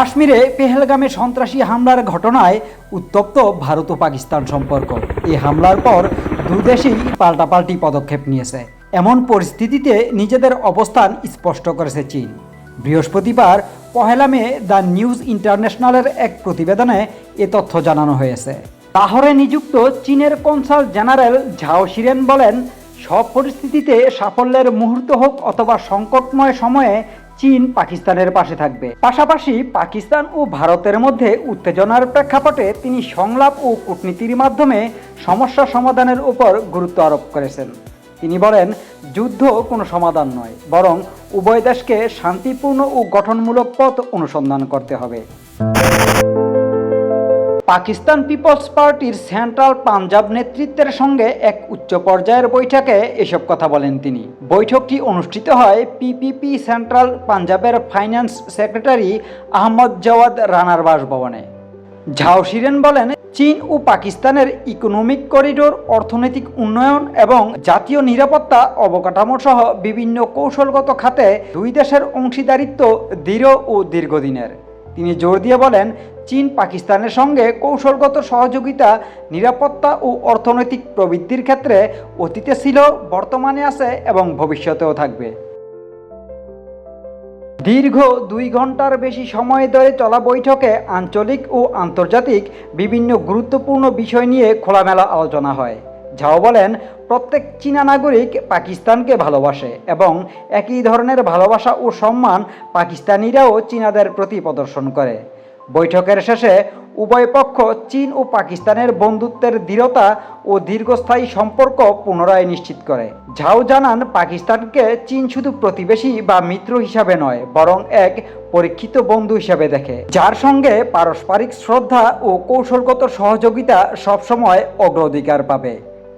কাশ্মীরে পেহেলগামে সন্ত্রাসী হামলার ঘটনায় উত্তপ্ত ভারত ও পাকিস্তান সম্পর্ক। এই হামলার পর দুদেশই পাল্টাপাল্টি পদক্ষেপ নিয়েছে। এমন পরিস্থিতিতে নিজেদের অবস্থান স্পষ্ট করেছে চীন। বৃহস্পতিবার পহেলা মে দ্য নিউজ ইন্টারন্যাশনালের এক প্রতিবেদনে এ তথ্য জানানো হয়েছে। তাহরে নিযুক্ত চীনের কনসাল জেনারেল ঝাও শিরেন বলেন, সব পরিস্থিতিতে সাফল্যের মুহূর্ত হোক অথবা সংকটময় সময়ে চীন পাকিস্তানের পাশে থাকবে। পাশাপাশি পাকিস্তান ও ভারতের মধ্যে উত্তেজনার প্রেক্ষাপটে তিনি সংলাপ ও কূটনীতির মাধ্যমে সমস্যা সমাধানের উপর গুরুত্ব আরোপ করেছেন। তিনি বলেন, যুদ্ধ কোনো সমাধান নয়, বরং উভয় দেশকে শান্তিপূর্ণ ও গঠনমূলক পথ অনুসন্ধান করতে হবে। পাকিস্তান পিপলস পার্টির সেন্ট্রাল পাঞ্জাব নেতৃত্বের সঙ্গে এক উচ্চ পর্যায়ের বৈঠকে এসব কথা বলেন তিনি। বৈঠকটি অনুষ্ঠিত হয় পিপিপি সেন্ট্রাল পাঞ্জাবের ফাইন্যান্স সেক্রেটারি আহমদ জওয়াদ রানার বাসভবনে। ঝাও শিরেন বলেন, চীন ও পাকিস্তানের ইকোনমিক করিডোর, অর্থনৈতিক উন্নয়ন এবং জাতীয় নিরাপত্তা অবকাঠামো সহ বিভিন্ন কৌশলগত খাতে দুই দেশের অংশীদারিত্ব দৃঢ় ও দীর্ঘদিনের। তিনি জোর দিয়ে বলেন, চীন পাকিস্তানের সঙ্গে কৌশলগত সহযোগিতা, নিরাপত্তা ও অর্থনৈতিক প্রবৃদ্ধির ক্ষেত্রে অতীতে ছিল, বর্তমানে আছে এবং ভবিষ্যতেও থাকবে। দীর্ঘ দুই ঘণ্টার বেশি সময় ধরে চলা বৈঠকে আঞ্চলিক ও আন্তর্জাতিক বিভিন্ন গুরুত্বপূর্ণ বিষয় নিয়ে খোলামেলা আলোচনা হয়। ঝাও বলেন, প্রত্যেক চীনা নাগরিক পাকিস্তানকে ভালোবাসে এবং একই ধরনের ভালোবাসা ও সম্মান পাকিস্তানিরাও চীনাদের প্রতি প্রদর্শন করে। বৈঠকের শেষে উভয় পক্ষ চীন ও পাকিস্তানের বন্ধুত্বের দৃঢ়তা ও দীর্ঘস্থায়ী সম্পর্ক পুনরায় নিশ্চিত করে। ঝাও জানান, পাকিস্তানকে চীন শুধু প্রতিবেশী বা মিত্র হিসাবে নয়, বরং এক পরীক্ষিত বন্ধু হিসাবে দেখে। যার সঙ্গে পারস্পরিক শ্রদ্ধা ও কৌশলগত সহযোগিতা সবসময় অগ্রাধিকার পাবে।